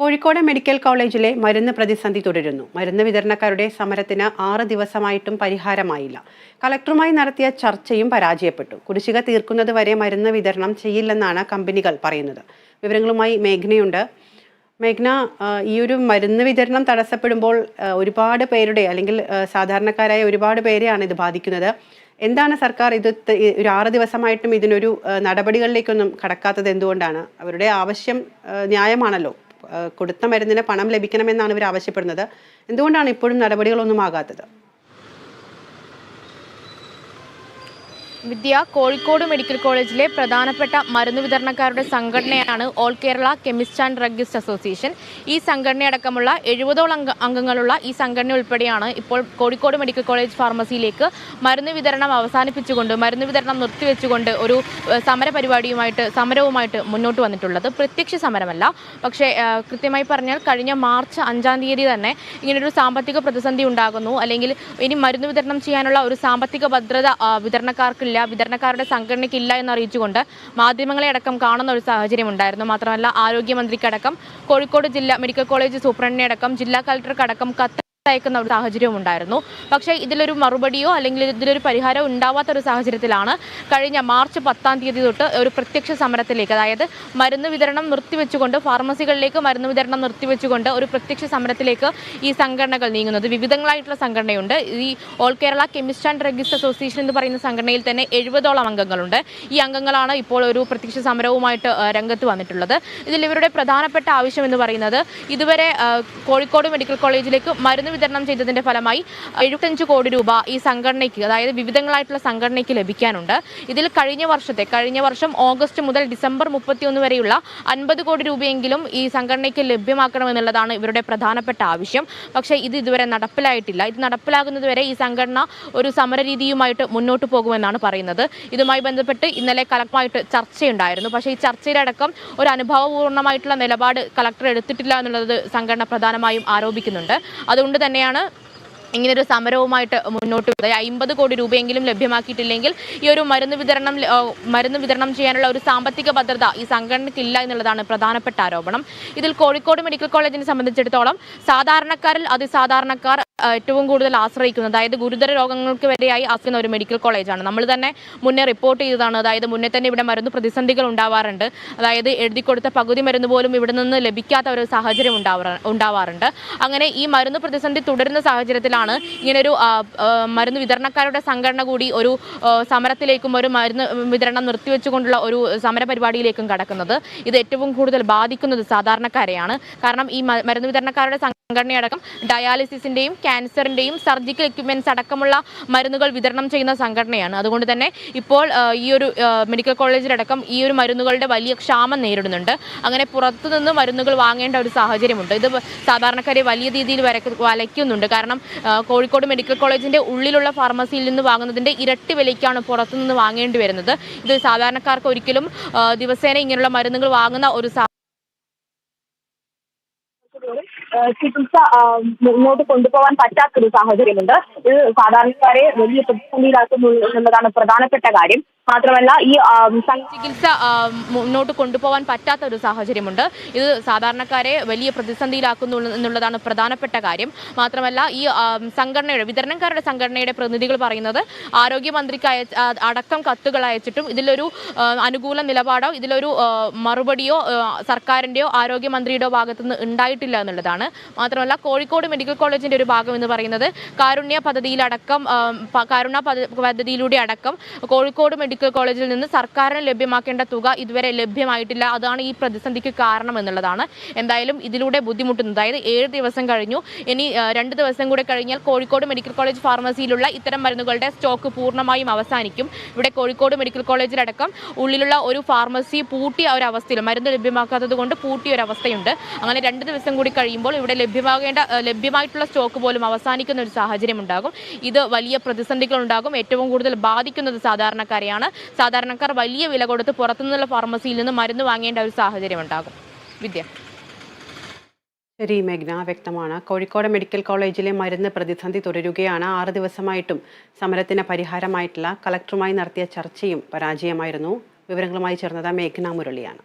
Kozhikode medical കോളേജിലെ മരുന്ന് പ്രതിസന്ധി തുടരുന്നു. മരുന്ന് വിതരണക്കാരുടെ സമരത്തിന് ആറ് ദിവസമായിട്ടും പരിഹാരമായില്ല. കളക്ടറുമായി നടത്തിയ ചർച്ചയും പരാജയപ്പെട്ടു. കുടിശ്ശിക തീർക്കുന്നത് വരെ മരുന്ന് വിതരണം ചെയ്യില്ലെന്നാണ് കമ്പനികൾ പറയുന്നത്. വിവരങ്ങളുമായി മേഘ്നയുണ്ട്. മേഘ്ന ഈ ഒരു മരുന്ന് വിതരണം തടസ്സപ്പെടുമ്പോൾ ഒരുപാട് പേരുടെ അല്ലെങ്കിൽ സാധാരണക്കാരായ ഒരുപാട് പേരെയാണ് ഇത് ബാധിക്കുന്നത്. എന്താണ് സർക്കാർ ഇത് ഒരു ആറ് ദിവസമായിട്ടും ഇതിനൊരു നടപടികളിലേക്കൊന്നും കടക്കാത്തത് എന്തുകൊണ്ടാണ്? അവരുടെ ആവശ്യം ന്യായമാണല്ലോ. കൊടുത്ത മരുന്നിന് പണം ലഭിക്കണമെന്നാണ് ഇവർ ആവശ്യപ്പെടുന്നത്. എന്തുകൊണ്ടാണ് ഇപ്പോഴും നടപടികളൊന്നും ആകാത്തത്? വിദ്യ കോഴിക്കോട് മെഡിക്കൽ കോളേജിലെ പ്രധാനപ്പെട്ട മരുന്ന് വിതരണക്കാരുടെ സംഘടനയാണ് all Kerala chemist and druggist association. ഈ സംഘടനയടക്കമുള്ള എഴുപതോളം അംഗ അംഗങ്ങളുള്ള ഈ സംഘടന ഉൾപ്പെടെയാണ് ഇപ്പോൾ കോഴിക്കോട് മെഡിക്കൽ കോളേജ് ഫാർമസിയിലേക്ക് മരുന്ന് വിതരണം അവസാനിപ്പിച്ചുകൊണ്ട് മരുന്ന് വിതരണം നിർത്തിവെച്ചുകൊണ്ട് ഒരു സമര പരിപാടിയുമായിട്ട് സമരവുമായിട്ട് മുന്നോട്ട് വന്നിട്ടുള്ളത്. പ്രത്യക്ഷ സമരമല്ല. പക്ഷേ കൃത്യമായി പറഞ്ഞാൽ കഴിഞ്ഞ മാർച്ച് അഞ്ചാം തീയതി തന്നെ ഇങ്ങനൊരു സാമ്പത്തിക പ്രതിസന്ധി ഉണ്ടാകുന്നു. അല്ലെങ്കിൽ ഇനി മരുന്ന് വിതരണം ചെയ്യാനുള്ള ഒരു സാമ്പത്തിക ഭദ്രത ആ, വിതരണക്കാർക്കില്ല വിതരണക്കാരുടെ സംഘടനയ്ക്കില്ല എന്ന് അറിയിച്ചുകൊണ്ട് മാധ്യമങ്ങളെ അടക്കം കാണുന്ന ഒരു സാഹചര്യം ഉണ്ടായിരുന്നു. മാത്രമല്ല ആരോഗ്യമന്ത്രിക്കടക്കം കോഴിക്കോട് ജില്ലാ മെഡിക്കൽ കോളേജ് സൂപ്രണ്ടിനെ അടക്കം ജില്ലാ കളക്ടർക്കടക്കം കത്ത് അയക്കുന്ന ഒരു സാഹചര്യം ഉണ്ടായിരുന്നു. പക്ഷേ ഇതിലൊരു മറുപടിയോ അല്ലെങ്കിൽ ഇതിലൊരു പരിഹാരമോ ഉണ്ടാവാത്ത ഒരു സാഹചര്യത്തിലാണ് കഴിഞ്ഞ മാർച്ച് പത്താം തീയതി തൊട്ട് ഒരു പ്രത്യക്ഷ സമരത്തിലേക്ക് അതായത് മരുന്ന് വിതരണം നിർത്തിവെച്ചുകൊണ്ട് ഫാർമസികളിലേക്ക് മരുന്ന് വിതരണം നിർത്തിവെച്ചുകൊണ്ട് ഒരു പ്രത്യക്ഷ സമരത്തിലേക്ക് ഈ സംഘടനകൾ നീങ്ങുന്നത്. വിവിധങ്ങളായിട്ടുള്ള സംഘടനയുണ്ട്. ഈ all Kerala chemist and druggist association എന്ന് പറയുന്ന സംഘടനയിൽ തന്നെ എഴുപതോളം അംഗങ്ങളുണ്ട്. ഈ അംഗങ്ങളാണ് ഇപ്പോൾ ഒരു പ്രത്യക്ഷ സമരവുമായിട്ട് രംഗത്ത് വന്നിട്ടുള്ളത്. ഇതിൽ ഇവരുടെ പ്രധാനപ്പെട്ട ആവശ്യം എന്ന് പറയുന്നത് ഇതുവരെ കോഴിക്കോട് മെഡിക്കൽ കോളേജിലേക്ക് മരുന്ന് വിതരണം ചെയ്തതിന്റെ ഫലമായി എഴുപത്തഞ്ച് കോടി രൂപ ഈ സംഘടനയ്ക്ക് അതായത് വിവിധങ്ങളായിട്ടുള്ള സംഘടനയ്ക്ക് ലഭിക്കാനുണ്ട്. ഇതിൽ കഴിഞ്ഞ വർഷത്തെ കഴിഞ്ഞ വർഷം ഓഗസ്റ്റ് മുതൽ ഡിസംബർ മുപ്പത്തിയൊന്ന് വരെയുള്ള അൻപത് കോടി രൂപയെങ്കിലും ഈ സംഘടനയ്ക്ക് ലഭ്യമാക്കണമെന്നുള്ളതാണ് ഇവരുടെ പ്രധാനപ്പെട്ട ആവശ്യം. പക്ഷേ ഇത് ഇതുവരെ നടപ്പിലായിട്ടില്ല. ഇത് നടപ്പിലാകുന്നതുവരെ ഈ സംഘടന ഒരു സമരരീതിയുമായിട്ട് മുന്നോട്ട് പോകുമെന്നാണ് പറയുന്നത്. ഇതുമായി ബന്ധപ്പെട്ട് ഇന്നലെ കളക്ടറുമായിട്ട് ചർച്ചയുണ്ടായിരുന്നു. പക്ഷേ ഈ ചർച്ചയിലടക്കം ഒരു അനുഭവപൂർണമായിട്ടുള്ള നിലപാട് കളക്ടർ എടുത്തിട്ടില്ല എന്നുള്ളത് സംഘടന പ്രധാനമായും ആരോപിക്കുന്നുണ്ട്. അതുകൊണ്ട് തന്നെയാണ് ഇങ്ങനൊരു സമരവുമായിട്ട് മുന്നോട്ട് അമ്പത് കോടി രൂപയെങ്കിലും ലഭ്യമാക്കിയിട്ടില്ലെങ്കിൽ ഈ ഒരു മരുന്ന് വിതരണം മരുന്ന് വിതരണം ചെയ്യാനുള്ള ഒരു സാമ്പത്തിക ഭദ്രത ഈ സംഘടനയ്ക്കില്ല എന്നുള്ളതാണ് പ്രധാനപ്പെട്ട ആരോപണം. ഇതിൽ കോഴിക്കോട് മെഡിക്കൽ കോളേജിനെ സംബന്ധിച്ചിടത്തോളം സാധാരണക്കാരിൽ അതിസാധാരണക്കാർ ഏറ്റവും കൂടുതൽ ആശ്രയിക്കുന്നത് അതായത് ഗുരുതര രോഗങ്ങൾക്ക് വരെയായി ആശ്രയിക്കുന്ന ഒരു മെഡിക്കൽ കോളേജാണ്. നമ്മൾ തന്നെ മുന്നേ റിപ്പോർട്ട് ചെയ്തതാണ്. അതായത് മുന്നേ തന്നെ ഇവിടെ മരുന്ന് പ്രതിസന്ധികൾ ഉണ്ടാവാറുണ്ട്. അതായത് എഴുതി കൊടുത്ത പകുതി മരുന്ന് പോലും ഇവിടെ നിന്ന് ലഭിക്കാത്ത ഒരു സാഹചര്യം ഉണ്ടാവാറുണ്ട്. അങ്ങനെ ഈ മരുന്ന് പ്രതിസന്ധി തുടരുന്ന സാഹചര്യത്തിലാണ് ഇങ്ങനൊരു മരുന്ന് വിതരണക്കാരുടെ സംഘടന കൂടി ഒരു സമരത്തിലേക്കും ഒരു മരുന്ന് വിതരണം നിർത്തിവെച്ചുകൊണ്ടുള്ള ഒരു സമര പരിപാടിയിലേക്കും കടക്കുന്നത്. ഇത് ഏറ്റവും കൂടുതൽ ബാധിക്കുന്നത് സാധാരണക്കാരെയാണ്. കാരണം ഈ മരുന്ന് വിതരണക്കാരുടെ സംഘടനയടക്കം ഡയാലിസിസിന്റെയും ക്യാൻസറിന്റെയും സർജിക്കൽ എക്യുപ്മെന്റ്സ് അടക്കമുള്ള മരുന്നുകൾ വിതരണം ചെയ്യുന്ന സംഘടനയാണ്. അതുകൊണ്ട് തന്നെ ഇപ്പോൾ ഈ ഒരു മെഡിക്കൽ കോളേജിലടക്കം ഈ ഒരു മരുന്നുകളുടെ വലിയ ക്ഷാമം നേരിടുന്നുണ്ട്. അങ്ങനെ പുറത്തുനിന്ന് മരുന്നുകൾ വാങ്ങേണ്ട ഒരു സാഹചര്യമുണ്ട്. ഇത് സാധാരണക്കാരെ വലിയ രീതിയിൽ വലയ്ക്കുന്നുണ്ട്. കാരണം കോഴിക്കോട് മെഡിക്കൽ കോളേജിന്റെ ഉള്ളിലുള്ള ഫാർമസിയിൽ നിന്ന് വാങ്ങുന്നതിന്റെ ഇരട്ടി വിലയ്ക്കാണ് പുറത്തുനിന്ന് വാങ്ങേണ്ടി വരുന്നത്. ഇത് സാധാരണക്കാർക്ക് ഒരിക്കലും ദിവസേന ഇങ്ങനെയുള്ള മരുന്നുകൾ വാങ്ങുന്ന ഒരു ചികിത്സ മുന്നോട്ട് കൊണ്ടുപോകാൻ പറ്റാത്തൊരു സാഹചര്യമുണ്ട്. ഇത് സാധാരണക്കാരെ വലിയ പ്രതിസന്ധിയിലാക്കുന്നു എന്നുള്ളതാണ് പ്രധാനപ്പെട്ട കാര്യം. മാത്രമല്ല ഈ ചികിത്സ മുന്നോട്ട് കൊണ്ടുപോകാൻ പറ്റാത്ത ഒരു സാഹചര്യമുണ്ട്. ഇത് സാധാരണക്കാരെ വലിയ പ്രതിസന്ധിയിലാക്കുന്നു എന്നുള്ളതാണ് പ്രധാനപ്പെട്ട കാര്യം. മാത്രമല്ല ഈ സംഘടനയുടെ വിതരണക്കാരുടെ സംഘടനയുടെ പ്രതിനിധികൾ പറയുന്നത് ആരോഗ്യമന്ത്രിക്ക് അയ അടക്കം കത്തുകൾ അയച്ചിട്ടും ഇതിലൊരു അനുകൂല നിലപാടോ ഇതിലൊരു മറുപടിയോ സർക്കാരിന്റെയോ ആരോഗ്യമന്ത്രിയുടെയോ ഭാഗത്തുനിന്ന് ഉണ്ടായിട്ടില്ല എന്നുള്ളതാണ് മാത്രമല്ല കോഴിക്കോട് മെഡിക്കൽ കോളേജിന്റെ ഒരു ഭാഗം എന്ന് പറയുന്നത് കാരുണ്യ പദ്ധതിയിലടക്കം കാരുണ്യ പദ്ധതിയിലൂടെ അടക്കം കോഴിക്കോട് മെഡിക്കൽ കോളേജിൽ നിന്ന് സർക്കാരിന് ലഭ്യമാക്കേണ്ട തുക ഇതുവരെ ലഭ്യമായിട്ടില്ല. അതാണ് ഈ പ്രതിസന്ധിക്ക് കാരണം എന്നുള്ളതാണ്. എന്തായാലും ഇതിലൂടെ ബുദ്ധിമുട്ടുന്നു. അതായത് ഏഴ് ദിവസം കഴിഞ്ഞു. ഇനി രണ്ട് ദിവസം കൂടെ കഴിഞ്ഞാൽ കോഴിക്കോട് മെഡിക്കൽ കോളേജ് ഫാർമസിയിലുള്ള ഇത്തരം മരുന്നുകളുടെ സ്റ്റോക്ക് പൂർണമായും അവസാനിക്കും. ഇവിടെ കോഴിക്കോട് മെഡിക്കൽ കോളേജിലടക്കം ഉള്ളിലുള്ള ഒരു ഫാർമസി പൂട്ടിയ ഒരവസ്ഥയിൽ മരുന്ന് ലഭ്യമാക്കാത്തത് കൊണ്ട് പൂട്ടിയ ഒരു അവസ്ഥയുണ്ട് അങ്ങനെ രണ്ട് ദിവസം കൂടി കഴിയുമ്പോൾ ഇവിടെ ലഭ്യമാകേണ്ട ലഭ്യമായിട്ടുള്ള സ്റ്റോക്ക് പോലും അവസാനിക്കുന്ന ഒരു സാഹചര്യം ഉണ്ടാകും ഇത് വലിയ പ്രതിസന്ധികൾ ഉണ്ടാകും ഏറ്റവും കൂടുതൽ ബാധിക്കുന്നത് സാധാരണക്കാരെയാണ്. സാധാരണക്കാർ വലിയ വില കൊടുത്ത് പുറത്തുനിന്നുള്ള ഫാർമസിയിൽ നിന്ന് മരുന്ന് വാങ്ങേണ്ട ഒരു സാഹചര്യം ഉണ്ടാകും വിദ്യ. ശരി മേഘ്ന. വ്യക്തമാണ്. കോഴിക്കോട് മെഡിക്കൽ കോളേജിലെ മരുന്ന് പ്രതിസന്ധി തുടരുകയാണ്. ആറ് ദിവസമായിട്ടും സമരത്തിന് പരിഹാരമായിട്ടുള്ള കളക്ടറുമായി നടത്തിയ ചർച്ചയും പരാജയമായിരുന്നു. വിവരങ്ങളുമായി ചേർന്നത് മേഘ്ന മുരളിയാണ്.